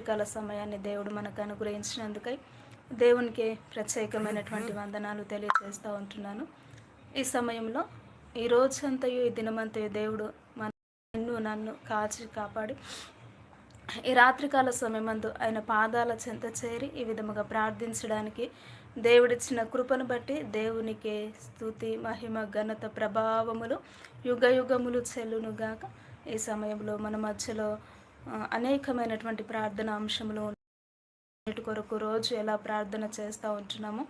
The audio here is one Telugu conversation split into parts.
కాల సమయాన్ని దేవుడు మనకు అనుగ్రహించినందుకై దేవునికి ప్రత్యేకమైనటువంటి వందనాలు తెలియజేస్తూ ఉంటున్నాను. ఈ సమయంలో ఈ రోజంతయు ఈ దినమంతయు దేవుడు మన నిన్ను నన్ను కాచి కాపాడి ఈ రాత్రికాల సమయమందు ఆయన పాదాల చెంత చేరి ఈ విధముగా ప్రార్థించడానికి దేవుడిచ్చిన కృపను బట్టి దేవునికి స్థుతి మహిమ ఘనత ప్రభావములు యుగ యుగములు చెల్లునుగాక ఈ సమయంలో మన మధ్యలో అనేకమైనటువంటి ప్రార్థన అంశంలో వీటి కొరకు రోజు ఎలా ప్రార్థన చేస్తూ ఉంటున్నామో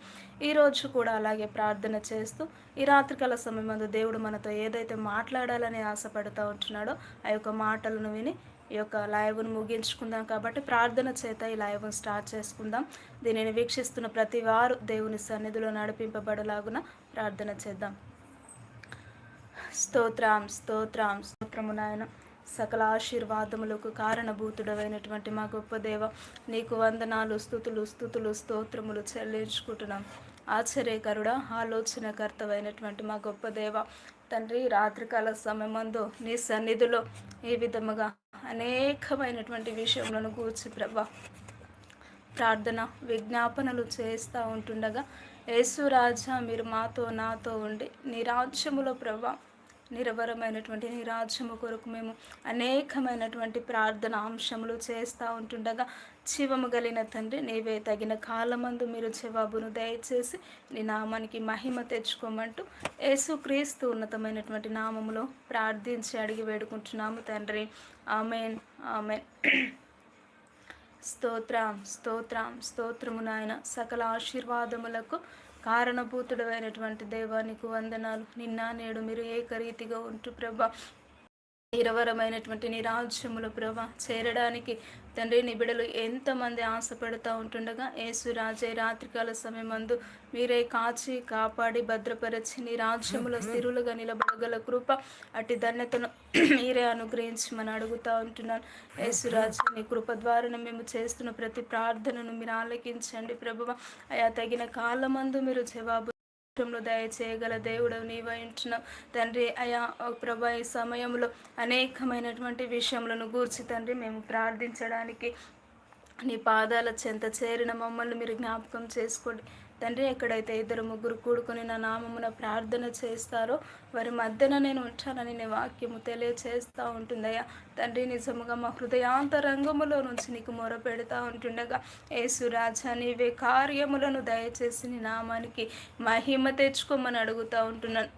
ఈరోజు కూడా అలాగే ప్రార్థన చేస్తూ ఈ రాత్రికాల సమయమందు దేవుడు మనతో ఏదైతే మాట్లాడాలని ఆశపడుతూ ఉంటున్నాడో ఆ యొక్క మాటలను విని ఈ యొక్క లైవ్ను ముగించుకుందాం కాబట్టి ప్రార్థన చేత ఈ లైవ్ను స్టార్ట్ చేసుకుందాం. దీనిని వీక్షిస్తున్న ప్రతి వారు దేవుని సన్నిధిలో నడిపింపబడలాగున ప్రార్థన చేద్దాం. స్తోత్రం స్తోత్రం స్తోత్రము నాయన. సకల ఆశీర్వాదములకు కారణభూతుడమైనటువంటి మా గొప్ప దేవ నీకు వందనాలు స్థుతులు స్థుతులు స్తోత్రములు చెల్లించుకుంటున్నాం. ఆశ్చర్యకరుడ ఆలోచనకర్తమైనటువంటి మా గొప్ప దేవ తండ్రి రాత్రికాల సమయమందు నీ సన్నిధిలో ఈ విధముగా అనేకమైనటువంటి విషయములను కూర్చి ప్రభా ప్రార్థన విజ్ఞాపనలు చేస్తూ ఉంటుండగా యేసు రాజా మీరు మాతో నాతో ఉండి నీ రాజ్యములో ప్రభా నిరవరమైనటువంటి నీ రాజ్యము కొరకు మేము అనేకమైనటువంటి ప్రార్థన అంశములు చేస్తూ ఉంటుండగా జీవము కలిగిన తండ్రి నీవే తగిన కాలమందు మీరు జవాబును దయచేసి నీ నామానికి మహిమ తెచ్చుకోమంటూ యేసుక్రీస్తు ఉన్నతమైనటువంటి నామములో ప్రార్థించి అడిగి వేడుకుంటున్నాము తండ్రి. Amen amen. స్తోత్రం స్తోత్రం స్తోత్రము నాయన సకల ఆశీర్వాదములకు కారణభూతుడమైనటువంటి దైవానికి వందనాలు. నిన్న నేడు మీరు ఏకరీతిగా ఉంటూ ప్రభా. నిరవరమైనటువంటి నీ రాజ్యముల ప్రభ చేరడానికి తండ్రి నీ బిడలు ఎంతమంది ఆశపడుతూ ఉంటుండగా యేసు రాజే రాత్రికాల సమయమందు మీరే కాచి కాపాడి భద్రపరిచి నీ రాజ్యములో స్థిరులుగా నిలబడగల కృప అట్టి ధన్యతను మీరే అనుగ్రహించమని అడుగుతూ ఉంటున్నాను. యేసురాజు నీ కృప ద్వారా మేము చేస్తున్న ప్రతి ప్రార్థనను మీరు ఆలకించండి ప్రభువ అయా తగిన కాలమందు మీరు జవాబు కుటుంబంలో దయచేయగల దేవుడు నీవై తండ్రి అయా ప్రభా ఈ సమయంలో అనేకమైనటువంటి విషయములను గూర్చి తండ్రి మేము ప్రార్థించడానికి నీ పాదాల చెంత చేరిన మమ్మల్ని మీరు జ్ఞాపకం చేసుకోండి. తండ్రి ఎక్కడైతే ఇద్దరు ముగ్గురు కూడుకొని నా నామమున ప్రార్థన చేస్తారో వారి మధ్యన నేను ఉంటానని నీ వాక్యము తెలియచేస్తూ ఉంటుందయ్యా. తండ్రి నిజముగా మా హృదయాంతరంగములో నుంచి నీకు మొర పెడతా ఉంటుండగా యేసురాజా నీవే కార్యములను దయచేసి నీ నామానికి మహిమ తెచ్చుకోమని అడుగుతూ ఉంటున్నాను.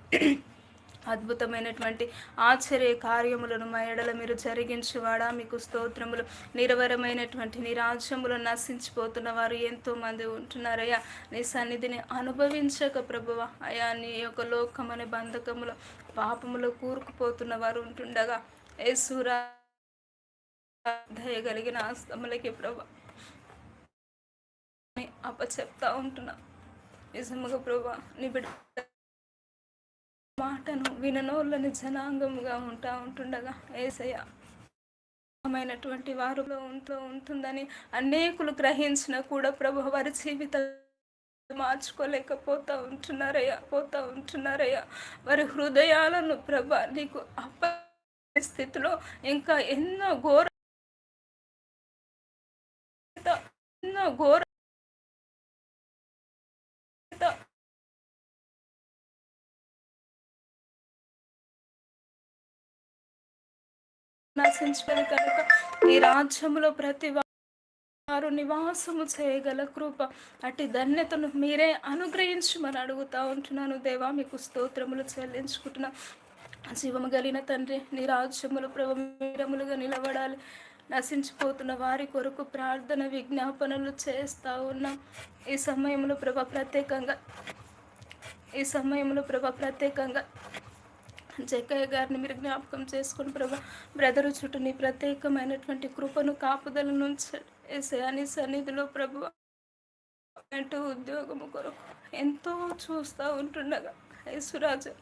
అద్భుతమైనటువంటి ఆశ్చర్య కార్యములను మా ఎడల మీరు జరిగించువాడా. మీకు స్తోత్రములు నిరవరమైనటువంటి నీ రాజ్యములు నశించిపోతున్న వారు ఎంతో మంది ఉంటున్నారయ్యా. నీ సన్నిధిని అనుభవించక ప్రభువ. అయా నీ యొక్క లోకమనే బంధకములో పాపములో కూరుకుపోతున్న వారు ఉంటుండగా ఏసురా దయగలిగిన ఆస్తములకి ప్రభా అప్పచెప్తా ఉంటున్నా. నిజముగా ప్రభా నీ బిడ్డ మాటను విననోళ్ళని జనాంగముగా ఉంటా ఉంటుండగా ఏసయ్య. మైనటువంటి వారిలో ఉంటూ ఉంటుందని అనేకులు గ్రహించిన కూడా ప్రభు వారి జీవిత మార్చుకోలేకపోతా ఉంటున్నారయ్యా పోతా ఉంటున్నారయ్యా. వారి హృదయాలను ప్రభ నీకు అప్ప స్థితిలో ఇంకా ఎన్నో ఘోర ఎన్నో ఘోర నశించడం కనుక ఈ రాజ్యములో ప్రతి వారు నివాసము చేయగల కృప అట్టి ధన్యతను మీరే అనుగ్రహించమని అడుగుతా ఉంటున్నాను. దేవా మీకు స్తోత్రములు చెల్లించుకుంటున్నా. జీవము కలిగిన తండ్రి నీ రాజ్యములు ప్రభమీరములుగా నిలబడాలి. నశించిపోతున్న వారి కొరకు ప్రార్థన విజ్ఞాపనలు చేస్తూ ఉన్నాం. ఈ సమయంలో ప్రభ ప్రత్యేకంగా ఈ సమయంలో ప్రభ ప్రత్యేకంగా జక్కయ్య గారిని మీరు జ్ఞాపకం చేసుకుని ప్రభా బ్రదరు చుట్టూ నీ ప్రత్యేకమైనటువంటి కృపను కాపుదల నుంచి అని సన్నిధిలో ప్రభు అంటూ ఉద్యోగము కొరకు ఎంతో చూస్తూ ఉంటుండగా యేసురాజు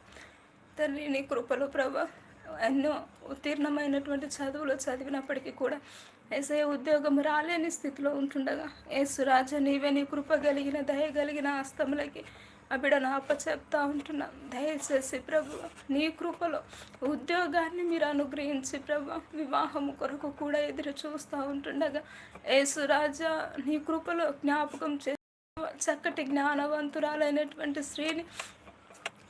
తండ్రి నీ కృపలో ప్రభా ఎన్నో ఉత్తీర్ణమైనటువంటి చదువులు చదివినప్పటికీ కూడా ఏసే ఉద్యోగం రాలేని స్థితిలో ఉంటుండగా యేసురాజు నీవే నీ కృప కలిగిన దయ కలిగిన హస్తములకి ఆ బిడ్డను అప్పచెప్తా ఉంటున్నాం. దయచేసి ప్రభు నీ కృపలో ఉద్యోగాన్ని మీరు అనుగ్రహించి ప్రభు వివాహం కొరకు కూడా ఎదురు చూస్తూ ఉంటుండగా యేసురాజా నీ కృపలో జ్ఞాపకం చే చక్కటి జ్ఞానవంతురాలైనటువంటి స్త్రీని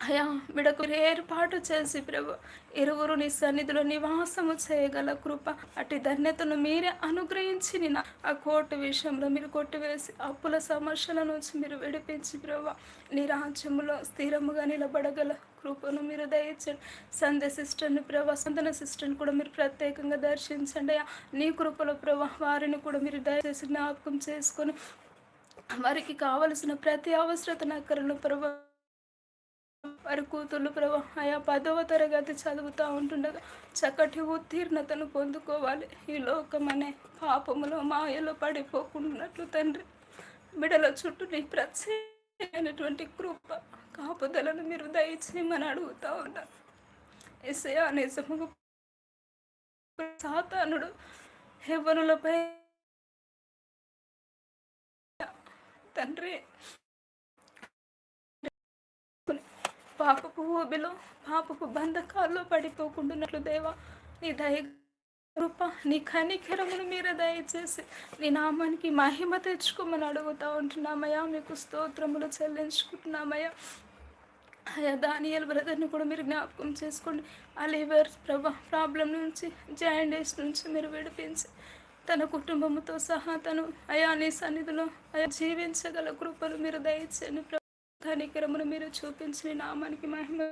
అయా బిడకు ఏర్పాటు చేసి ప్రభు ఇరువురు నీ సన్నిధిలో నివాసము చేయగల కృప అటు ధన్యతను మీరే అనుగ్రహించి నిన్న ఆ కోర్టు విషయంలో మీరు కొట్టివేసి అప్పుల సమస్యల నుంచి మీరు విడిపించి ప్రభు నీ రాజ్యములో స్థిరముగా నిలబడగల కృపను మీరు దయచండి సంధ్య సిస్టర్ని ప్రభా సంతన సిస్టర్ని కూడా మీరు ప్రత్యేకంగా దర్శించండి అయ్యా. నీ కృపలో ప్రభా వారిని కూడా మీరు దయచేసి జ్ఞాపకం చేసుకొని వారికి కావలసిన ప్రతి అవసరత అక్కరను ప్రభా వారి కూతుళ్ళు ప్రభా ఆయా పదవ తరగతి చదువుతూ ఉంటుండగా చక్కటి ఉత్తీర్ణతను పొందుకోవాలి. ఈ లోకం అనే పాపములో మాయలో పడిపోకుండాట్లు తండ్రి. బిడల చుట్టూ నీ ప్రత్యేకమైనటువంటి కృప కాపుదలను మీరు దయచేయమని అడుగుతూ ఉన్నారు ఎసయా నిజముగా సాతానుడు హెవనులపై తండ్రి పాపపు ఊబిలో పాపపు బంధకాల్లో పడిపోకుండానట్లు దేవా నీ దయ కృప నీ కనికరమును మీరు దయచేసి నీ నామానికి మహిమ తెచ్చుకోమని అడుగుతా ఉంటున్నామయ్యా. మీకు స్తోత్రములు చెల్లించుకుంటున్నామయ్యా. అయ్యా దానియల్ బ్రదర్ని కూడా మీరు జ్ఞాపకం చేసుకోండి. ఆ ప్రభా ప్రాబ్లం నుంచి జాయిండేస్ నుంచి మీరు విడిపించి తన కుటుంబంతో సహా తను అయా నీ సన్నిధిలో అయా జీవించగల కృపలు మీరు దయచేయండి కనికరమును మీరు చూపించిన నామానికి మహిమ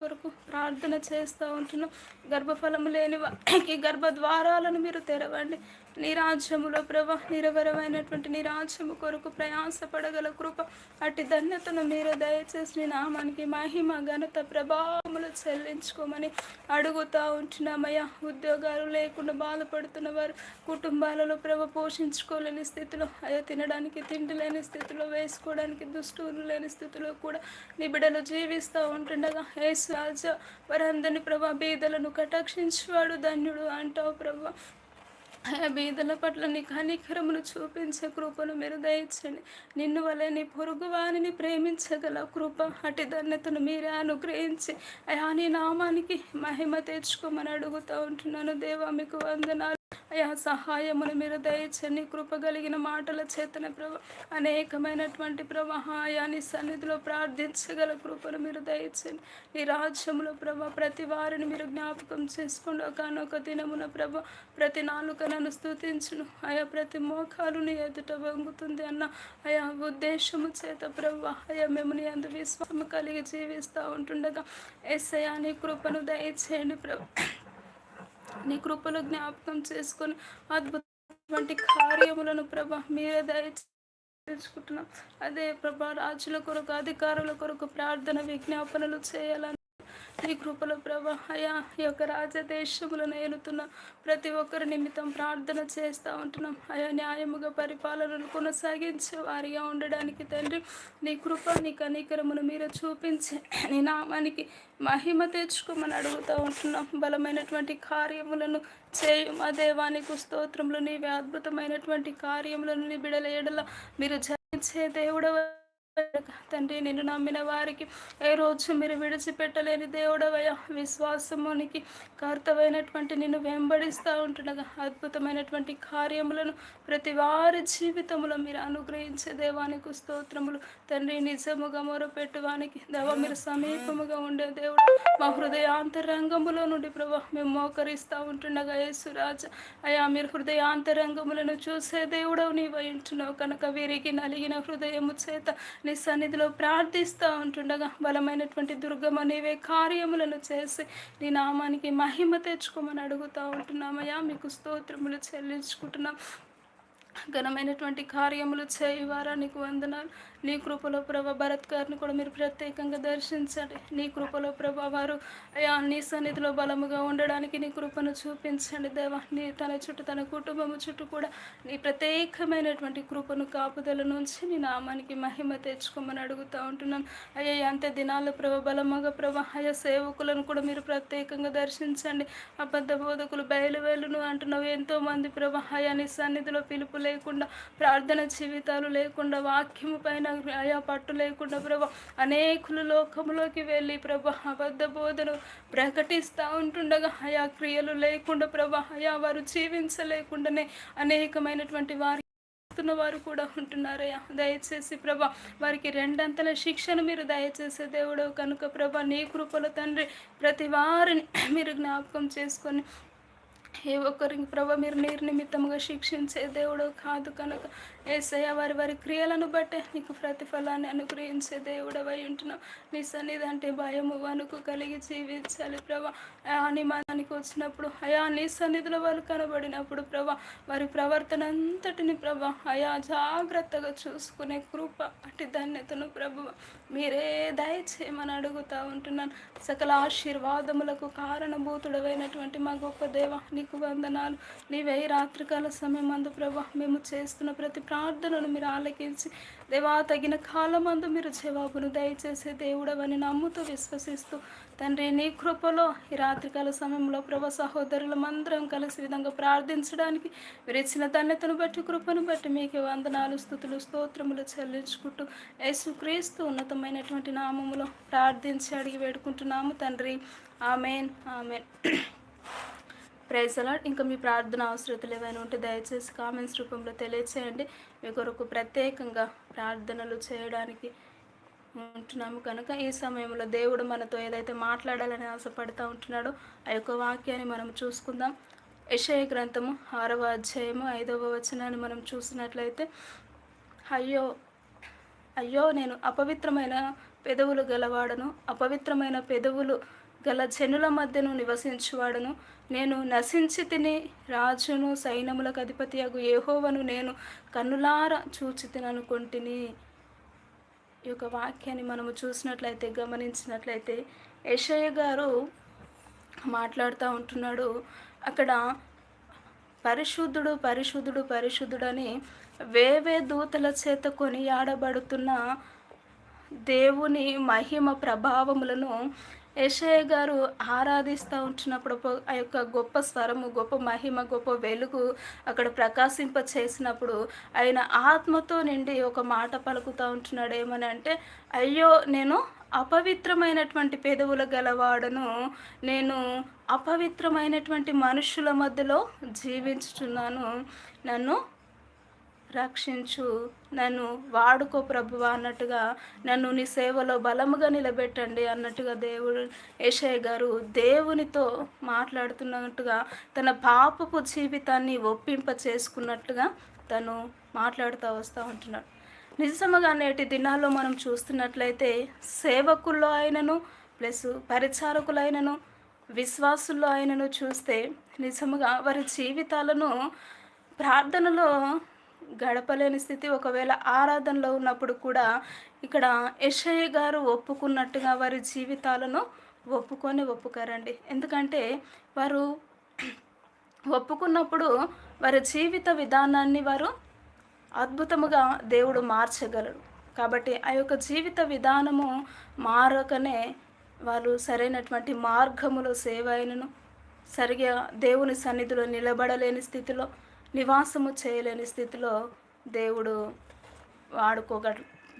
కొరకు ప్రార్థన చేస్తూ ఉంటున్నాం. గర్భఫలము లేని వారికి గర్భద్వారాలను మీరు తెరవండి. నీ రాజ్యములో ప్రభ నిరవరమైనటువంటి నీ రాజ్యము కొరకు ప్రయాసపడగల కృప అట్టి ధన్యతను మీరు దయచేసి నీ నామానికి మహిమ ఘనత ప్రభావములు చెల్లించుకోమని అడుగుతూ ఉంటున్నామయ్యా. ఉద్యోగాలు లేకుండా బాధపడుతున్న వారు కుటుంబాలలో ప్రభ పోషించుకోలేని స్థితిలో అయ్యా తినడానికి తిండి లేని స్థితిలో వేసుకోవడానికి దుస్తులు లేని స్థితిలో కూడా నీ బిడ్డలు జీవిస్తూ ఉంటుండగా యేసు రాజా వారందరినీ ప్రభా బీదలను కటాక్షించేవాడు ధన్యుడు అంటావు ప్రభా. ఆయా బీదల పట్ల నీ కనికరమును చూపించే కృపను మీరు దయచండి నిన్ను వలె నీ పొరుగు వారిని ప్రేమించగల కృప అటు ధన్యతను మీరే అనుగ్రహించి అయా నీ నామానికి మహిమ తెచ్చుకోమని అడుగుతూ ఉంటున్నాను. దేవా మీకు వందనాలు. అయా సహాయమును మీరు దయచని కృప కలిగిన మాటల చేతన ప్రభ అనేకమైనటువంటి ప్రభ నీ సన్నిధిలో ప్రార్థించగల కృపను మీరు దయచని నీ రాజ్యములో ప్రభ ప్రతి వారిని మీరు జ్ఞాపకం చేసుకోండి. ఒకనొక దినమున ప్రభ ప్రతి నాలుక నన్ను స్థుతించును ఆయా ప్రతి మోకాలు నీ ఎదుట వంగుతుంది అన్న ఆయా ఉద్దేశము చేత ప్రభ అయా మేము నీ అందు విశ్వాసము కలిగి జీవిస్తూ ఉంటుండగా ఎస్ఐ నీ కృపను దయచేయండి ప్రభు. నీ కృపలో జ్ఞాపకం చేసుకొని అద్భుతమైన కార్యములను ప్రభ మీరే దయచేసుకుంటున్నాం. అదే ప్రభా రాజుల కొరకు అధికారుల కొరకు ప్రార్థన విజ్ఞాపనలు చేయాలని నీ కృపల ప్రభ అయా ఈ యొక్క రాజదేశములను ఏలుతున్న ప్రతి ఒక్కరి నిమిత్తం ప్రార్థన చేస్తూ ఉంటున్నాం. అయా న్యాయముగా పరిపాలనను కొనసాగించే వారిగా ఉండడానికి తండ్రి నీ కృప నీ కనీకరమును మీరు చూపించి నీ నామానికి మహిమ తెచ్చుకోమని అడుగుతూ ఉంటున్నాం. బలమైనటువంటి కార్యములను చేయు మా దేవానికి స్తోత్రములు నీవే అద్భుతమైనటువంటి కార్యములను నీ బిడల ఎడల మీరు జరిగించే దేవుడవ తండ్రి నిన్ను నమ్మిన వారికి ఏ రోజు మీరు విడిచిపెట్టలేని దేవుడవయ విశ్వాసమునికి కర్తవైనటువంటి నిన్ను వెంబడిస్తూ ఉంటుండగా అద్భుతమైనటువంటి కార్యములను ప్రతి వారి జీవితంలో మీరు అనుగ్రహించే దేవానికి స్తోత్రములు. తండ్రి నిజముగా మొరపెట్టువానికి దేవ మీరు సమీపముగా ఉండే దేవుడు. మా హృదయాంతరంగములో నుండి ప్రభా మేము మోకరిస్తూ ఉంటుండగా యేసురాజ అయా మీరు హృదయాంతరంగములను చూసే దేవుడవు నీవై ఉంటున్నావు. కనుక వీరికి నలిగిన హృదయము చేత నీ సన్నిధిలో ప్రార్థిస్తూ ఉంటుండగా బలమైనటువంటి దుర్గం నీవే కార్యములను చేసి నీ నామానికి మహిమ తెచ్చుకోమని అడుగుతూ ఉంటున్నామయ్యా. మీకు స్తోత్రములు చెల్లించుకుంటున్నాం. ఘనమైనటువంటి కార్యములు చేయవారా నీకు వందనాలు. నీ కృపలో ప్రభా భరత్ గారిని కూడా మీరు ప్రత్యేకంగా దర్శించండి. నీ కృపలో ప్రభా వారు నీ సన్నిధిలో బలముగా ఉండడానికి నీ కృపను చూపించండి దేవా. నీ తన చుట్టూ తన కుటుంబము చుట్టూ కూడా నీ ప్రత్యేకమైనటువంటి కృపను కాపుదల నుంచి నీ నామానికి మహిమ తెచ్చుకోమని అడుగుతూ ఉంటున్నాను అయ్యా అంత దినాల ప్రభ బలముగా ప్రభా అయ్యా సేవకులను కూడా మీరు ప్రత్యేకంగా దర్శించండి. అబద్ధ బోధకులు బయలువేలును అంటున్నావు. ఎంతోమంది ప్రభ అయా నీ సన్నిధిలో పిలుపు లేకుండా ప్రార్థన జీవితాలు లేకుండా వాక్యము పైన న్యాయ పట్టు లేకుండా ప్రభ అనేకులు లోకంలోకి వెళ్ళి ప్రభా అబద్ధ బోధను ప్రకటిస్తూ ఉంటుండగా ఆయా క్రియలు లేకుండా ప్రభా అయా వారు జీవించలేకుండానే అనేకమైనటువంటి వారి వారు కూడా ఉంటున్నారయ్యా. దయచేసి ప్రభా వారికి రెండంతల శిక్షను మీరు దయచేసే దేవుడు. కనుక ప్రభా నీ కృపల తండ్రి ప్రతి వారిని మీరు జ్ఞాపకం చేసుకొని ఏ ఒక్కరికి ప్రభ మీరు నిర్నిమిత్తముగా శిక్షించే దేవుడు కాదు కనుక. ఏసయ్య వారి వారి క్రియలను బట్టే నీకు ప్రతిఫలాన్ని అనుగ్రహించే దేవుడవై ఉంటున్నావు. నీ సన్నిధి అంటే భయము వణుకు కలిగి జీవించాలి ప్రభా. అనిమానానికి మనకి వచ్చినప్పుడు అయా నీ సన్నిధిలో వాళ్ళు కనబడినప్పుడు ప్రభా వారి ప్రవర్తన అంతటిని ప్రభా అయా జాగ్రత్తగా చూసుకునే కృప అటు ధన్యతను ప్రభు. మీరే దయచేయమని అడుగుతూ ఉంటున్నాను. సకల ఆశీర్వాదములకు కారణభూతుడవైనటువంటి మా గొప్ప దేవ నీకు వందనాలు. నీవే రాత్రికాల సమయం అందు ప్రభా మేము చేస్తున్న ప్రతి ప్రార్థనను మీరు ఆలకించి దేవా తగిన కాలమందు మీరు జవాబును దయచేసే దేవుడవని నమ్ముతూ విశ్వసిస్తూ తండ్రి నీ కృపలో ఈ రాత్రికాల సమయంలో ప్రభ సహోదరులమందరం కలిసి విధంగా ప్రార్థించడానికి మీరు ఇచ్చిన ధన్యతను బట్టి కృపను బట్టి మీకు వందనాలు స్థుతులు స్తోత్రములు చెల్లించుకుంటూ యేసుక్రీస్తు ఉన్నతమైనటువంటి నామములో ప్రార్థించి అడిగి వేడుకుంటున్నాము తండ్రి. ఆమెన్. ఆమెన్. ప్రైజ్ అలాడ్ ఇంకా మీ ప్రార్థన అవసరతలు ఏమైనా ఉంటే దయచేసి కామెంట్స్ రూపంలో తెలియచేయండి. మీ కొరకు ప్రత్యేకంగా ప్రార్థనలు చేయడానికి ఉంటున్నాము కనుక ఈ సమయంలో దేవుడు మనతో ఏదైతే మాట్లాడాలని ఆశపడుతూ ఉంటున్నాడో ఆ యొక్క వాక్యాన్ని మనం చూసుకుందాం. యశయ గ్రంథము ఆరవ అధ్యాయము ఐదవ వచనాన్ని మనం చూసినట్లయితే అయ్యో అయ్యో నేను అపవిత్రమైన పెదవులు గలవాడను. అపవిత్రమైన పెదవులు గల జనుల మధ్యను నివసించువాడను. నేను నశించి తిని రాజును సైన్యములకు అధిపతియగు ఏహోవను నేను కన్నులార చూచి తిననుకుంటుని. ఈ యొక్క వాక్యాన్ని మనము చూసినట్లయితే గమనించినట్లయితే యశయ్య గారు మాట్లాడుతూ ఉంటున్నాడు. అక్కడ పరిశుద్ధుడు పరిశుద్ధుడు పరిశుద్ధుడని వేవే దూతల చేత కొనియాడబడుతున్న దేవుని మహిమ ప్రభావములను యశయ్య గారు ఆరాధిస్తూ ఉంటున్నప్పుడు ఆ యొక్క గొప్ప స్వరము గొప్ప మహిమ గొప్ప వెలుగు అక్కడ ప్రకాశింప చేసినప్పుడు ఆయన ఆత్మతో నిండి ఒక మాట పలుకుతూ ఉంటున్నాడు. ఏమని అంటే అయ్యో నేను అపవిత్రమైనటువంటి పెదవుల గలవాడను నేను అపవిత్రమైనటువంటి మనుషుల మధ్యలో జీవించుతున్నాను నన్ను రక్షించు. నన్ను వాడుకో ప్రభువ అన్నట్టుగా నన్ను నీ సేవలో బలముగా నిలబెట్టండి అన్నట్టుగా దేవుడు యశయ్య గారు దేవునితో మాట్లాడుతున్నట్టుగా తన పాపపు జీవితాన్ని ఒప్పింప చేసుకున్నట్టుగా తను మాట్లాడుతూ వస్తూ ఉంటున్నాడు. నిజముగా నేటి దినాల్లో మనం చూస్తున్నట్లయితే సేవకుల్లో ఆయనను ప్లస్ పరిచారకులైనను విశ్వాసుల్లో ఆయనను చూస్తే నిజముగా వారి జీవితాలను ప్రార్థనలో గడపలేని స్థితి. ఒకవేళ ఆరాధనలో ఉన్నప్పుడు కూడా ఇక్కడ యశయ్య గారు ఒప్పుకున్నట్టుగా వారి జీవితాలను ఒప్పుకొని ఒప్పుకారండి. ఎందుకంటే వారు ఒప్పుకున్నప్పుడు వారి జీవిత విధానాన్ని వారు అద్భుతముగా దేవుడు మార్చగలరు కాబట్టి ఆ యొక్క జీవిత విధానము మారకనే వాళ్ళు సరైనటువంటి మార్గములో సేవ అయినను సరిగా దేవుని సన్నిధిలో నిలబడలేని స్థితిలో నివాసము చేయలేని స్థితిలో దేవుడు వాడుకోగ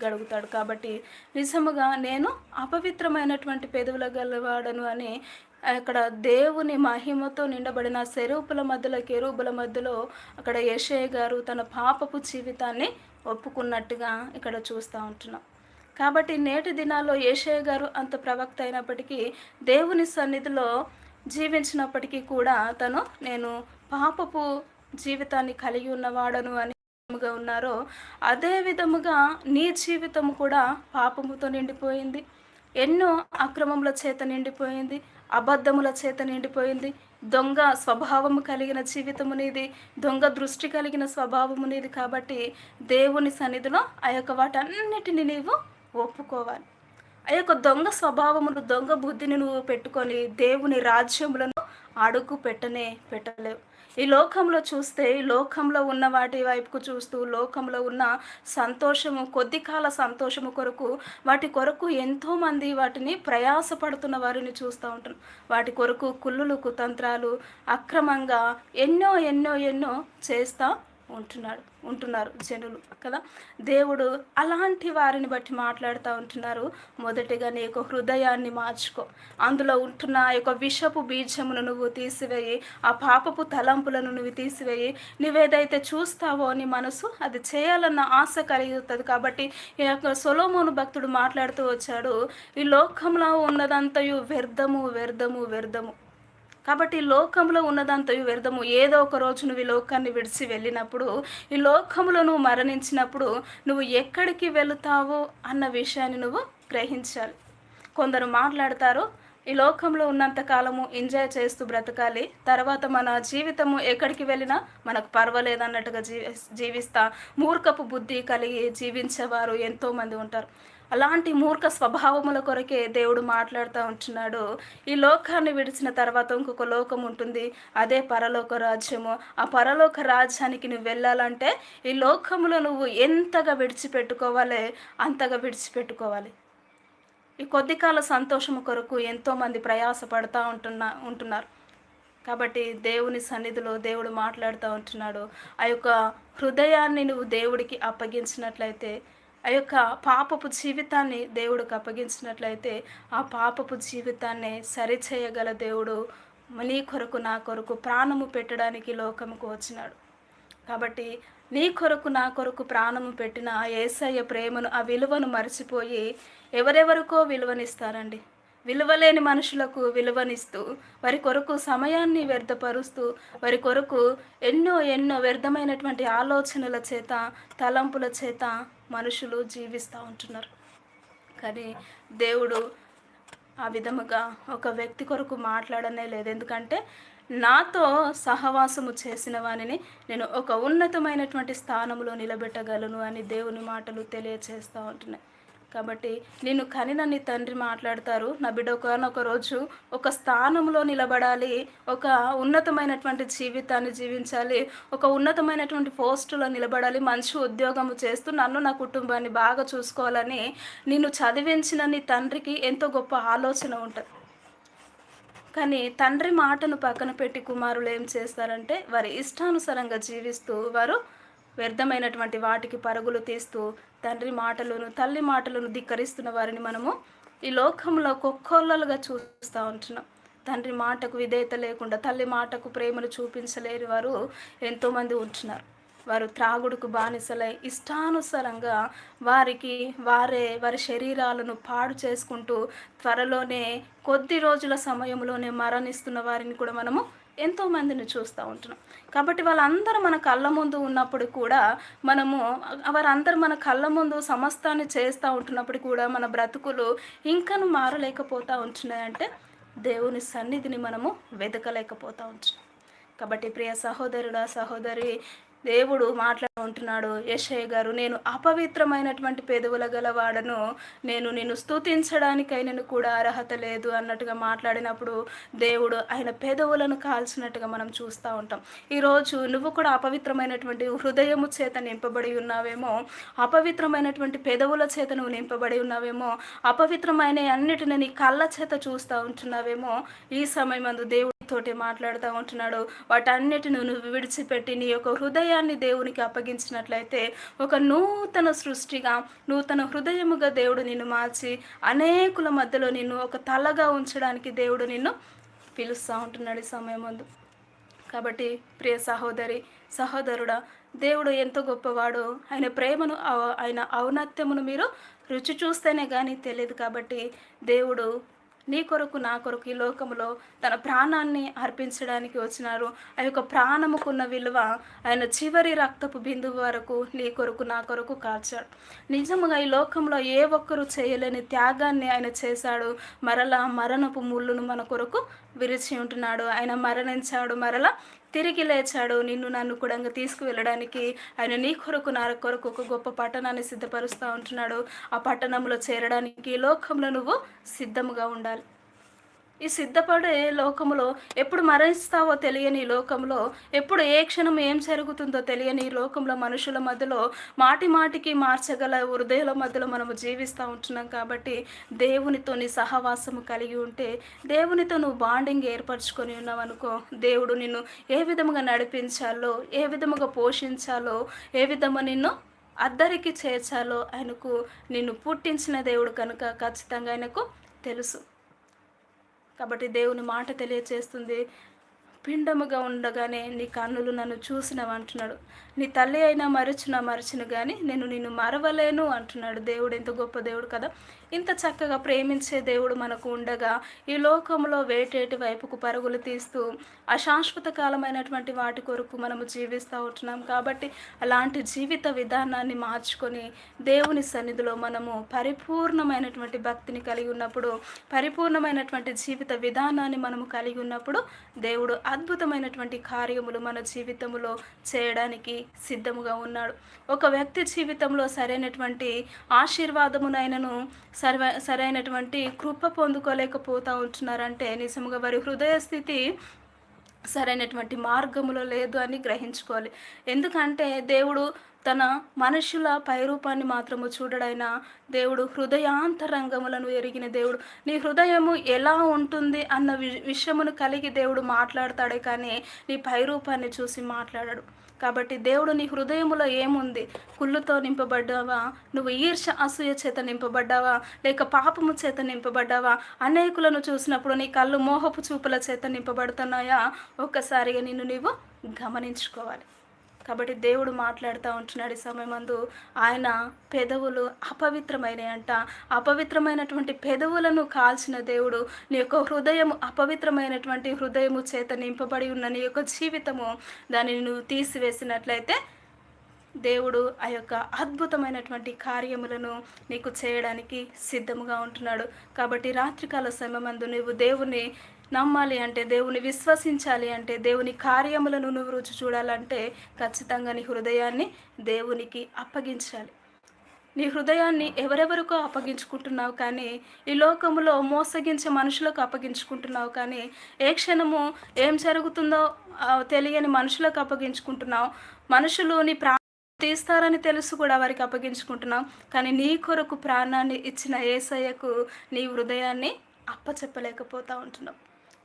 గడుగుతాడు కాబట్టి నిజముగా నేను అపవిత్రమైనటువంటి పెదవుల గలవాడను అని అక్కడ దేవుని మహిమతో నిండబడిన శరూపుల మధ్యలో కెరూపుల మధ్యలో అక్కడ యశయ్య గారు తన పాపపు జీవితాన్ని ఒప్పుకున్నట్టుగా ఇక్కడ చూస్తూ ఉంటున్నాం. కాబట్టి నేటి దినాల్లో యేషయ్య గారు అంత ప్రవక్త అయినప్పటికీ దేవుని సన్నిధిలో జీవించినప్పటికీ కూడా తను నేను పాపపు జీవితాన్ని కలిగి ఉన్నవాడను అని ఉన్నారో అదే విధముగా నీ జీవితం కూడా పాపముతో నిండిపోయింది. ఎన్నో అక్రమముల చేత నిండిపోయింది అబద్ధముల చేత నిండిపోయింది. దొంగ స్వభావము కలిగిన జీవితము నీది దొంగ దృష్టి కలిగిన స్వభావము నీది కాబట్టి దేవుని సన్నిధిలో ఆ యొక్క వాటన్నిటిని నీవు ఒప్పుకోవాలి. ఆ యొక్క దొంగ స్వభావమును దొంగ బుద్ధిని నువ్వు పెట్టుకొని దేవుని రాజ్యములను అడుగు పెట్టనే పెట్టలేవు. ఈ లోకంలో చూస్తే ఈ లోకంలో ఉన్న వాటి వైపుకు చూస్తూ లోకంలో ఉన్న సంతోషము కొద్ది కాల సంతోషము కొరకు వాటి కొరకు ఎంతోమంది వాటిని ప్రయాసపడుతున్న వారిని చూస్తూ ఉంటాను వాటి కొరకు కుళ్ళులు కుతంత్రాలు అక్రమంగా ఎన్నో ఎన్నో ఎన్నో చేస్తూ ఉంటున్నాడు ఉంటున్నారు జనులు కదా? దేవుడు అలాంటి వారిని బట్టి మాట్లాడుతూ ఉంటున్నారు. మొదటిగా నీ యొక్క హృదయాన్ని మార్చుకో. అందులో ఉంటున్న ఆ యొక్క విషపు బీజమును నువ్వు తీసివేయి ఆ పాపపు తలంపులను నువ్వు తీసివేయి. నువ్వేదైతే చూస్తావో నీ మనసు అది చేయాలన్న ఆశ కలుగుతుంది కాబట్టి ఈ యొక్క సొలోమోను భక్తుడు మాట్లాడుతూ వచ్చాడు ఈ లోకంలో ఉన్నదంతయు వ్యర్థము వ్యర్థము వ్యర్థము. కాబట్టి లోకంలో ఉన్నదంతయు వ్యర్థము. ఏదో ఒక రోజు నువ్వు ఈ లోకాన్ని విడిచి వెళ్ళినప్పుడు ఈ లోకంలో నువ్వు మరణించినప్పుడు నువ్వు ఎక్కడికి వెళుతావు అన్న విషయాన్ని నువ్వు గ్రహించాలి. కొందరు మాట్లాడతారు ఈ లోకంలో ఉన్నంత కాలము ఎంజాయ్ చేస్తూ బ్రతకాలి. తర్వాత మన జీవితము ఎక్కడికి వెళ్ళినా మనకు పర్వాలేదు అన్నట్టుగా జీవి జీవిస్తా. మూర్ఖపు బుద్ధి కలిగి జీవించేవారు ఎంతోమంది ఉంటారు. అలాంటి మూర్ఖ స్వభావముల కొరకే దేవుడు మాట్లాడుతూ ఉంటున్నాడు. ఈ లోకాన్ని విడిచిన తర్వాత ఇంకొక లోకం ఉంటుంది. అదే పరలోక రాజ్యము. ఆ పరలోక రాజ్యానికి నువ్వు వెళ్ళాలంటే ఈ లోకములో నువ్వు ఎంతగా విడిచిపెట్టుకోవాలి అంతగా విడిచిపెట్టుకోవాలి. ఈ కొద్ది కాల సంతోషం కొరకు ఎంతోమంది ప్రయాసపడుతూ ఉంటున్నా ఉంటున్నారు. కాబట్టి దేవుని సన్నిధిలో దేవుడు మాట్లాడుతూ ఉంటున్నాడు. ఆ యొక్క హృదయాన్ని నువ్వు దేవుడికి అప్పగించినట్లయితే ఆ యొక్క పాపపు జీవితాన్ని దేవుడికి అప్పగించినట్లయితే ఆ పాపపు జీవితాన్ని సరిచేయగల దేవుడు నీ కొరకు నా కొరకు ప్రాణము పెట్టడానికి లోకముకు వచ్చినాడు. కాబట్టి నీ కొరకు నా కొరకు ప్రాణము పెట్టిన ఆ ఏసయ్య ప్రేమను ఆ విలువను మర్చిపోయి ఎవరెవరికో విలువనిస్తారండి. విలువలేని మనుషులకు విలువనిస్తూ వారి కొరకు సమయాన్ని వ్యర్థపరుస్తూ వారి కొరకు ఎన్నో ఎన్నో వ్యర్థమైనటువంటి ఆలోచనల చేత తలంపుల చేత మనుషులు జీవిస్తూ ఉంటున్నారు. కానీ దేవుడు ఆ విధముగా ఒక వ్యక్తి కొరకు మాట్లాడనే లేదు. ఎందుకంటే నాతో సహవాసము చేసిన వానిని నేను ఒక ఉన్నతమైనటువంటి స్థానంలో నిలబెట్టగలను అని దేవుని మాటలు తెలియచేస్తూ ఉంటున్నాయి. కాబట్టి నేను కనిన నీ తండ్రి మాట్లాడతారు. నా బిడ్డ ఒకనొక రోజు ఒక స్థానంలో నిలబడాలి. ఒక ఉన్నతమైనటువంటి జీవితాన్ని జీవించాలి. ఒక ఉన్నతమైనటువంటి పోస్టులో నిలబడాలి. మంచి ఉద్యోగం చేస్తూ నన్ను నా కుటుంబాన్ని బాగా చూసుకోవాలని నిన్ను చదివించిన నీ తండ్రికి ఎంతో గొప్ప ఆలోచన ఉంటుంది. కానీ తండ్రి మాటను పక్కన పెట్టి కుమారులు ఏం చేస్తారంటే వారి ఇష్టానుసారంగా జీవిస్తూ వారు వ్యర్థమైనటువంటి వాటికి పరుగులు తీస్తూ తండ్రి మాటలను తల్లి మాటలను ధిక్కరిస్తున్న వారిని మనము ఈ లోకంలో కొక్కోళ్ళలుగా చూస్తూ ఉంటున్నాం. తండ్రి మాటకు విధేయత లేకుండా తల్లి మాటకు ప్రేమను చూపించలేని వారు ఎంతోమంది ఉంటున్నారు. వారు త్రాగుడుకు బానిసలై ఇష్టానుసారంగా వారికి వారే వారి శరీరాలను పాడు చేసుకుంటూ త్వరలోనే కొద్ది రోజుల సమయంలోనే మరణిస్తున్న వారిని కూడా మనము ఎంతోమందిని చూస్తూ ఉంటున్నాం. కాబట్టి వాళ్ళందరూ మన కళ్ళ ముందు ఉన్నప్పుడు కూడా మనము వారందరూ మన కళ్ళ ముందు సమస్తాన్ని చేస్తూ ఉంటున్నప్పుడు కూడా మన బ్రతుకులు ఇంకను మారలేకపోతూ ఉంటున్నాయంటే దేవుని సన్నిధిని మనము వెతకలేకపోతూ ఉంటున్నాం. కాబట్టి ప్రియ సహోదరుడా సహోదరి దేవుడు మాట్లాడుకుంటున్నాడు యశయ్య గారు నేను అపవిత్రమైనటువంటి పెదవుల గలవాడను నేను నిన్ను స్తుతించడానికైనను కూడా అర్హత లేదు అన్నట్టుగా మాట్లాడినప్పుడు దేవుడు ఆయన పెదవులను కాల్చినట్టుగా మనం చూస్తూ ఉంటాం. ఈరోజు నువ్వు కూడా అపవిత్రమైనటువంటి హృదయము చేత నింపబడి ఉన్నావేమో అపవిత్రమైనటువంటి పెదవుల చేత నువ్వు నింపబడి ఉన్నావేమో అపవిత్రమైన అన్నిటిని నీ కళ్ళ చేత చూస్తూ ఉంటున్నావేమో ఈ సమయం దేవుడు తోటి మాట్లాడుతూ ఉంటున్నాడు. వాటన్నిటిని నువ్వు విడిచిపెట్టి నీ యొక్క హృదయాన్ని దేవునికి అప్పగించినట్లయితే ఒక నూతన సృష్టిగా నూతన హృదయముగా దేవుడు నిన్ను మార్చి అనేకుల మధ్యలో నిన్ను ఒక తలగా ఉంచడానికి దేవుడు నిన్ను పిలుస్తూ ఉంటున్నాడు ఈ సమయం ముందు. కాబట్టి ప్రియ సహోదరి సహోదరుడా దేవుడు ఎంత గొప్పవాడు ఆయన ప్రేమను ఆయన ఔన్నత్యమును మీరు రుచి చూస్తేనే కానీ తెలియదు కాబట్టి దేవుడు నీ కొరకు నా కొరకు ఈ లోకంలో తన ప్రాణాన్ని అర్పించడానికి వచ్చినారు. ఆ యొక్క ప్రాణముకున్న విలువ ఆయన చివరి రక్తపు బిందువు వరకు నీ కొరకు నా కొరకు కాల్చాడు నిజముగా ఈ లోకంలో ఏ ఒక్కరూ చేయలేని త్యాగాన్ని ఆయన చేశాడు. మరలా మరణపు ముళ్ళును మన కొరకు విరిచి ఉంటున్నాడు. ఆయన మరణించాడు. మరలా తిరిగి లేచాడు. నిన్ను నన్ను కూడా తీసుకువెళ్ళడానికి ఆయన నీ కొరకు నా కొరకు ఒక గొప్ప పట్టణాన్ని సిద్ధపరుస్తూ ఉంటున్నాడు. ఆ పట్టణంలో చేరడానికి లోకంలో నువ్వు సిద్ధముగా ఉండాలి. ఈ సిద్ధపడే లోకములో ఎప్పుడు మరణిస్తావో తెలియని ఈ లోకంలో ఎప్పుడు ఏ క్షణం ఏం జరుగుతుందో తెలియని ఈ లోకంలో మనుషుల మధ్యలో మాటి మాటికి మార్చగల హృదయాల మధ్యలో మనము జీవిస్తూ ఉంటున్నాం కాబట్టి దేవునితో నీ సహవాసము కలిగి ఉంటే దేవునితో నువ్వు బాండింగ్ ఏర్పరచుకొని ఉన్నావు అనుకో దేవుడు నిన్ను ఏ విధముగా నడిపించాలో ఏ విధముగా పోషించాలో ఏ విధము నిన్ను అద్దరికి చేర్చాలో ఆయనకు నిన్ను పుట్టించిన దేవుడు కనుక ఖచ్చితంగా ఆయనకు తెలుసు. కాబట్టి దేవుని మాట తెలియచేస్తుంది. పిండముగా ఉండగానే నీ కన్నులు నన్ను చూసినవంటున్నాడు. నీ తల్లి అయినా మరచునా మరచును కానీ నేను నిన్ను మరవలేను అంటున్నాడు దేవుడు. ఎంత గొప్ప దేవుడు కదా. ఇంత చక్కగా ప్రేమించే దేవుడు మనకు ఉండగా ఈ లోకంలో వేటేటి వైపుకు పరుగులు తీస్తూ అశాశ్వత కాలమైనటువంటి వాటి కొరకు మనము జీవిస్తూ ఉంటున్నాం కాబట్టి అలాంటి జీవిత విధానాన్ని మార్చుకొని దేవుని సన్నిధిలో మనము పరిపూర్ణమైనటువంటి భక్తిని కలిగి ఉన్నప్పుడు పరిపూర్ణమైనటువంటి జీవిత విధానాన్ని మనము కలిగి ఉన్నప్పుడు దేవుడు అద్భుతమైనటువంటి కార్యములు మన జీవితంలో చేయడానికి సిద్ధముగా ఉన్నాడు. ఒక వ్యక్తి జీవితంలో సరైనటువంటి ఆశీర్వాదమునైనను సర్వ సరైనటువంటి కృప పొందుకోలేకపోతూ ఉంటున్నారంటే నిజముగా వారి హృదయ స్థితి సరైనటువంటి మార్గములో లేదు అని గ్రహించుకోవాలి. ఎందుకంటే దేవుడు తన మనుషుల పైరూపాన్ని మాత్రము చూడడైనా దేవుడు హృదయాంతరంగములను ఎరిగిన దేవుడు. నీ హృదయము ఎలా ఉంటుంది అన్న విషయమును కలిగి దేవుడు మాట్లాడతాడే కానీ నీ పైరూపాన్ని చూసి మాట్లాడాడు. కాబట్టి దేవుడు నీ హృదయములో ఏముంది? కుళ్ళుతో నింపబడ్డావా? నువ్వు ఈర్ష అసూయ చేత నింపబడ్డావా? లేక పాపము చేత నింపబడ్డావా? అనేకులను చూసినప్పుడు నీ కళ్ళు మోహపు చూపుల చేత నింపబడుతున్నాయా? ఒక్కసారిగా నిన్ను నీవు గమనించుకోవాలి. కాబట్టి దేవుడు మాట్లాడుతూ ఉంటున్నాడు ఈ సమయమందు. ఆయన పెదవులు అపవిత్రమైనవి అంట అపవిత్రమైనటువంటి పెదవులను కాల్చిన దేవుడు నీ యొక్క హృదయం అపవిత్రమైనటువంటి హృదయము చేత నింపబడి ఉన్న నీ యొక్క జీవితము దానిని నువ్వు తీసివేసినట్లయితే దేవుడు ఆ యొక్క అద్భుతమైనటువంటి కార్యములను నీకు చేయడానికి సిద్ధముగా ఉంటున్నాడు. కాబట్టి రాత్రికాల సమయమందు నువ్వు దేవుని నమ్మాలి అంటే దేవుని విశ్వసించాలి అంటే దేవుని కార్యములను నువ్వు రుచి చూడాలంటే ఖచ్చితంగా నీ హృదయాన్ని దేవునికి అప్పగించాలి. నీ హృదయాన్ని ఎవరెవరికో అప్పగించుకుంటున్నావు కానీ ఈ లోకములో మోసగించే మనుషులకు అప్పగించుకుంటున్నావు కానీ ఏ క్షణము ఏం జరుగుతుందో తెలియని మనుషులకు అప్పగించుకుంటున్నావు. మనుషులు నీ ప్రా తీస్తారని తెలుసు కూడా వారికి అప్పగించుకుంటున్నాం కానీ నీ కొరకు ప్రాణాన్ని ఇచ్చిన ఏసయ్యకు నీ హృదయాన్ని అప్పచెప్పలేకపోతూ ఉంటున్నావు.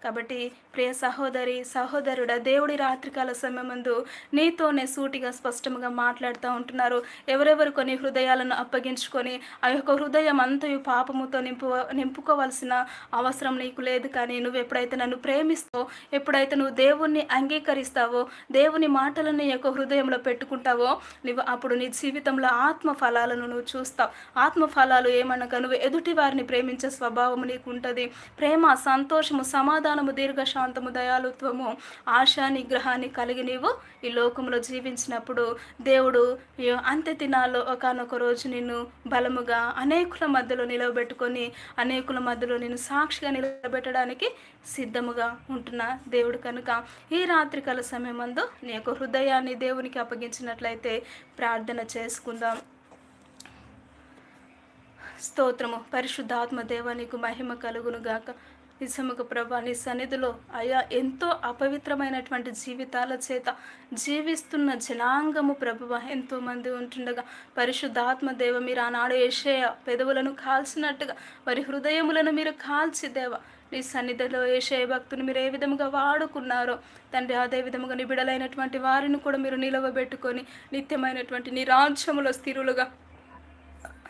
కాబట్టి ప్రియ సహోదరి సహోదరుడ దేవుడి రాత్రికాల సమయమందు నీతోనే సూటిగా స్పష్టంగా మాట్లాడుతూ ఉంటున్నారు. ఎవరెవరు కొన్ని హృదయాలను అప్పగించుకొని ఆ యొక్క హృదయం అంతయు పాపముతో నింపు నింపుకోవాల్సిన అవసరం నీకు లేదు. కానీ నువ్వు ఎప్పుడైతే నన్ను ప్రేమిస్తావో ఎప్పుడైతే నువ్వు దేవుణ్ణి అంగీకరిస్తావో దేవుని మాటలను నీ యొక్క హృదయంలో పెట్టుకుంటావో నువ్వు అప్పుడు నీ జీవితంలో ఆత్మ ఫలాలను నువ్వు చూస్తావు. ఆత్మ ఫలాలు ఏమనగా నువ్వు ఎదుటి వారిని ప్రేమించే స్వభావం నీకు ఉంటుంది ప్రేమ సంతోషము సమాధానం సమాధానము దీర్ఘశాంతము దయాలుత్వము ఆశా నిగ్రహాన్ని కలిగి నీవు ఈ లోకంలో జీవించినప్పుడు దేవుడు అంత్య దినాల్లో ఒకనొక రోజు నిన్ను బలముగా అనేకుల మధ్యలో నిలవబెట్టుకొని అనేకుల మధ్యలో నేను సాక్షిగా నిలబెట్టడానికి సిద్ధముగా ఉంటున్న దేవుడు కనుక ఈ రాత్రికాల సమయమందు నీ యొక్క హృదయాన్ని దేవునికి అప్పగించినట్లయితే ప్రార్థన చేసుకుందాం. స్తోత్రము పరిశుద్ధాత్మ దేవానికి మహిమ కలుగును గాక నిజముకు ప్రభా నీ సన్నిధిలో అయా ఎంతో అపవిత్రమైనటువంటి జీవితాల చేత జీవిస్తున్న జనాంగము ప్రభువ ఎంతోమంది ఉంటుండగా పరిశుద్ధాత్మ దేవ మీరు ఆనాడు ఏషేయ పెదవులను కాల్చినట్టుగా వారి హృదయములను మీరు కాల్చి దేవ నీ సన్నిధిలో ఏషేయ భక్తుని మీరు ఏ విధముగా వాడుకున్నారో తండ్రి అదే విధముగా నిబిడలైనటువంటి వారిని కూడా మీరు నిలవబెట్టుకొని నిత్యమైనటువంటి నీ రాజ్యములో స్థిరులుగా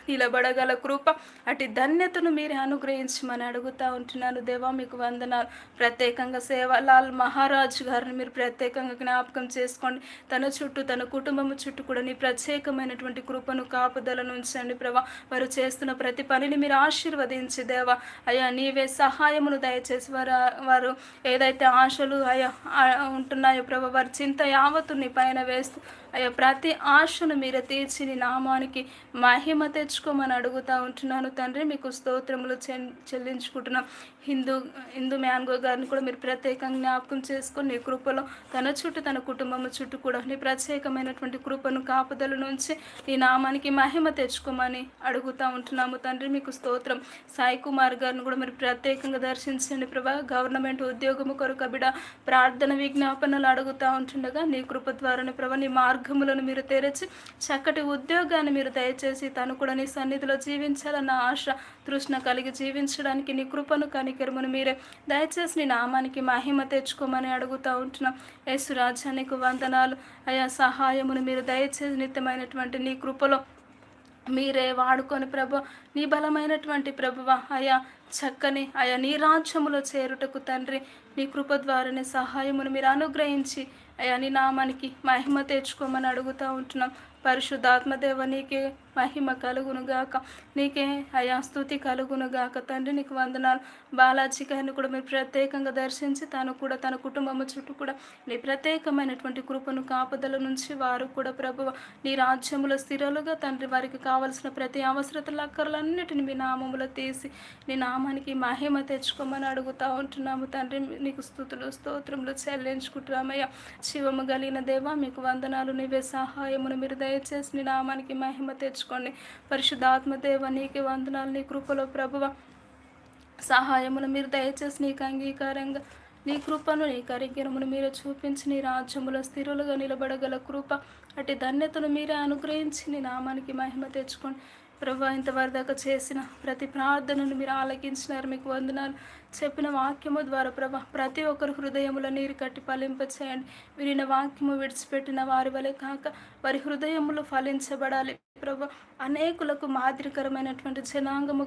నిలబడగల కృప. అటు ధన్యతను మీరే అనుగ్రహించమని అడుగుతా ఉంటున్నాను. దేవా మీకు వందనాలు. ప్రత్యేకంగా సేవలాల్ మహారాజు గారిని మీరు ప్రత్యేకంగా జ్ఞాపకం చేసుకోండి. తన చుట్టూ తన కుటుంబం చుట్టూ కూడా నీ ప్రత్యేకమైనటువంటి కృపను కాపుదలను ఉంచండి ప్రభా. వారు చేస్తున్న ప్రతి పనిని మీరు ఆశీర్వదించి దేవా. అయ్యా నీవే సహాయమును దయచేసి వారు వారు ఏదైతే ఆశలు అయ్యా ఉంటున్నాయో ప్రభా వారి చింత యావత్తు నీ పైన వేస్తూ అయ్యా ప్రతి ఆశను మీరు తీర్చి నీ నామానికి మహిమ తెచ్చుకోమని అడుగుతూ ఉంటున్నాను. తండ్రి మీకు స్తోత్రములు చెల్లించుకుంటున్నాం. హిందూ హిందూ మ్యాన్గో గారిని కూడా మీరు ప్రత్యేకంగా జ్ఞాపకం చేసుకొని నీ కృపలో తన చుట్టూ తన కుటుంబం చుట్టూ కూడా నీ ప్రత్యేకమైనటువంటి కృపను కాపుదల నుంచి నీ నామానికి మహిమ తెచ్చుకోమని అడుగుతూ ఉంటున్నాము. తండ్రి మీకు స్తోత్రం. సాయి కుమార్ గారిని కూడా మీరు ప్రత్యేకంగా దర్శించండి ప్రభా. గవర్నమెంట్ ఉద్యోగము కొరకు బిడ ప్రార్థన విజ్ఞాపనలు అడుగుతూ ఉంటుండగా నీ కృప ద్వారానే ప్రభా నీ మార్గములను మీరు తెరచి చక్కటి ఉద్యోగాన్ని మీరు దయచేసి తను కూడా నీ సన్నిధిలో జీవించాలన్న ఆశ తృష్ణ కలిగి జీవించడానికి నీ కృపను కనికరమును మీరే. దయచేసి నీ నామానికి మహిమ తెచ్చుకోమని అడుగుతూ ఉంటున్నాం. యేసు రాజ్యానికి వందనాలు. అయా సహాయమును మీరు దయచేసి నిత్యమైనటువంటి నీ కృపలో మీరే వాడుకొని ప్రభు నీ బలమైనటువంటి ప్రభువ అయా చక్కని ఆయా నీ రాజ్యములో చేరుటకు తండ్రి నీ కృప ద్వారానే సహాయమును మీరు అనుగ్రహించి అయా నీ నామానికి మహిమ తెచ్చుకోమని అడుగుతూ ఉంటున్నాం. పరిశుద్ధాత్మదేవ నీకే మహిమ కలుగునుగాక. నీకే అయా స్థుతి కలుగునుగాక. తండ్రి నీకు వందనాలు. బాలాజీ గారిని కూడా మీరు ప్రత్యేకంగా దర్శించి తను కూడా తన కుటుంబము చుట్టూ కూడా నీ ప్రత్యేకమైనటువంటి కృపను కాపుదల నుంచి వారు కూడా ప్రభు నీ రాజ్యములో స్థిరలుగా తండ్రి వారికి కావలసిన ప్రతి అవసరతల అక్కర్లన్నిటిని మీ నామములో తీసి నీ నామానికి మహిమ తెచ్చుకోమని అడుగుతూ ఉంటున్నాము. తండ్రి నీకు స్థుతులు స్తోత్రములు చెల్లించుకుంటున్నామయ్యా శివము కలిగిన దేవా మీకు వందనాలు. నీవే సహాయమును మీరు దయచేసి నీ నామానికి మహిమ తెచ్చుకో పరిశుద్ధాత్మ పరిశుద్ధాత్మదేవ నీకు వందనాలు నీ కృపలో ప్రభువ. సహాయమును మీరు దయచేసి నీకు అంగీకారంగా నీ కృపను నీ కరిగిరమును మీరు చూపించి నీ రాజ్యములో స్థిరులుగా నిలబడగల కృప అటు ధన్యతను మీరే అనుగ్రహించి నీ నామానికి మహిమ తెచ్చుకోండి. ప్రభా ఇంతవరకు దాకా చేసిన ప్రతి ప్రార్థనను మీరు ఆలకించినారు మీకు వందనాలు. చెప్పిన వాక్యము ద్వారా ప్రభా ప్రతి ఒక్కరు హృదయములో నీరు కట్టి ఫలింపచేయండి. వీరిన వాక్యము విడిచిపెట్టిన వారి వలె కాక వారి హృదయములు ఫలించబడాలి. ప్రభా అనేకులకు మాదిరికరమైనటువంటి జనాంగము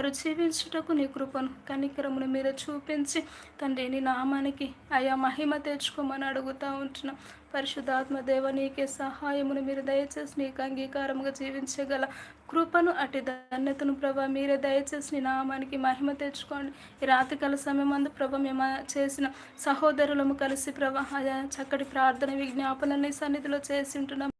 వారు జీవించుటకు నీ కృపను కనికరమును మీరు చూపించి తండ్రి నీ నామానికి అయా మహిమ తెచ్చుకోమని అడుగుతూ ఉంటున్నాం. పరిశుద్ధాత్మ దేవ నీకే సహాయమును మీరు దయచేసి నీకు అంగీకారముగా జీవించగల కృపను అటు ధన్యతను ప్రభా మీరే దయచేసి నీ నామానికి మహిమ తెచ్చుకోండి. ఈ రాత్రికాల సమయం అందు ప్రభ మేము చేసిన సహోదరులము కలిసి ప్రభా చక్కటి ప్రార్థన విజ్ఞాపనని సన్నిధిలో చేసి ఉంటున్నాం.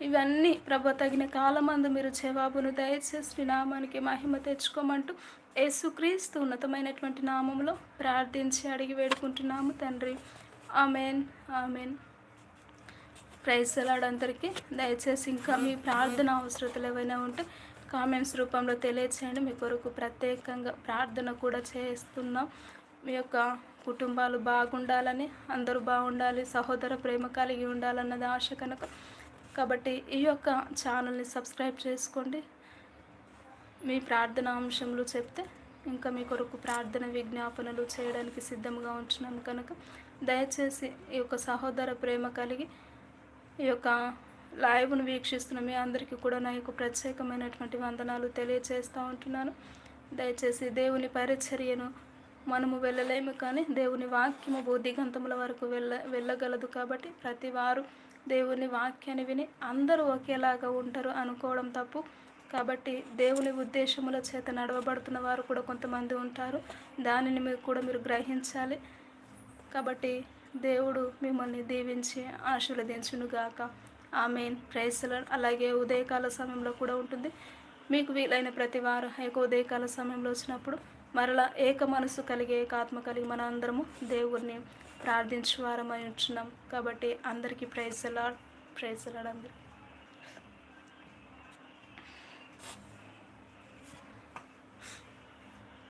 ఇవన్నీ ప్రభ తగిన కాలమందు మీరు జవాబును దయచేసి నామానికి మహిమ తెచ్చుకోమంటూ యేసుక్రీస్తు ఉన్నతమైనటువంటి నామంలో ప్రార్థించి అడిగి వేడుకుంటున్నాము తండ్రి. Amen amen. ప్రైజ్ దయచేసి ఇంకా మీ ప్రార్థన అవసరతలు ఏవైనా ఉంటే కామెంట్స్ రూపంలో తెలియచేయండి. మీ కొరకు ప్రత్యేకంగా ప్రార్థన కూడా చేస్తున్నాం. మీ యొక్క కుటుంబాలు బాగుండాలని అందరూ బాగుండాలి సహోదర ప్రేమ కలిగి ఉండాలన్నది ఆశ కనుక కాబట్టి ఈ యొక్క ఛానల్ని సబ్స్క్రైబ్ చేసుకోండి. మీ ప్రార్థన అంశంలో చెప్తే ఇంకా మీ కొరకు ప్రార్థన విజ్ఞాపనలు చేయడానికి సిద్ధంగా ఉంటున్నాను కనుక దయచేసి ఈ యొక్క సహోదర ప్రేమ కలిగి ఈ యొక్క లైవ్ను వీక్షిస్తున్న మీ అందరికీ కూడా నా యొక్క ప్రత్యేకమైనటువంటి వందనాలు తెలియచేస్తూ ఉంటున్నాను. దయచేసి దేవుని పరిచర్యను మనము వెళ్ళలేము కానీ దేవుని వాక్యము బుద్ధిగంతముల వరకు వెళ్ళ వెళ్ళగలదు కాబట్టి ప్రతి వారు దేవుని వాక్యాన్ని విని అందరూ ఒకేలాగా ఉంటారు అనుకోవడం తప్పు. కాబట్టి దేవుని ఉద్దేశముల చేత నడవబడుతున్న వారు కూడా కొంతమంది ఉంటారు. దానిని మీరు కూడా మీరు గ్రహించాలి. కాబట్టి దేవుడు మిమ్మల్ని దీవించి ఆశీర్వదించునుగాక మెయిన్ ప్రైస్ల అలాగే ఉదయకాల సమయంలో కూడా ఉంటుంది. మీకు వీలైన ప్రతి వారం ఏక ఉదయకాల సమయంలో వచ్చినప్పుడు మరలా ఏక మనసు కలిగి ఏక ఆత్మ కలిగి మన అందరము దేవుడిని ప్రార్థించు వారమై ఉంటున్నాం. కాబట్టి అందరికీ ప్రైజ్ లాడ్ ప్రైజ్ అందరికీ.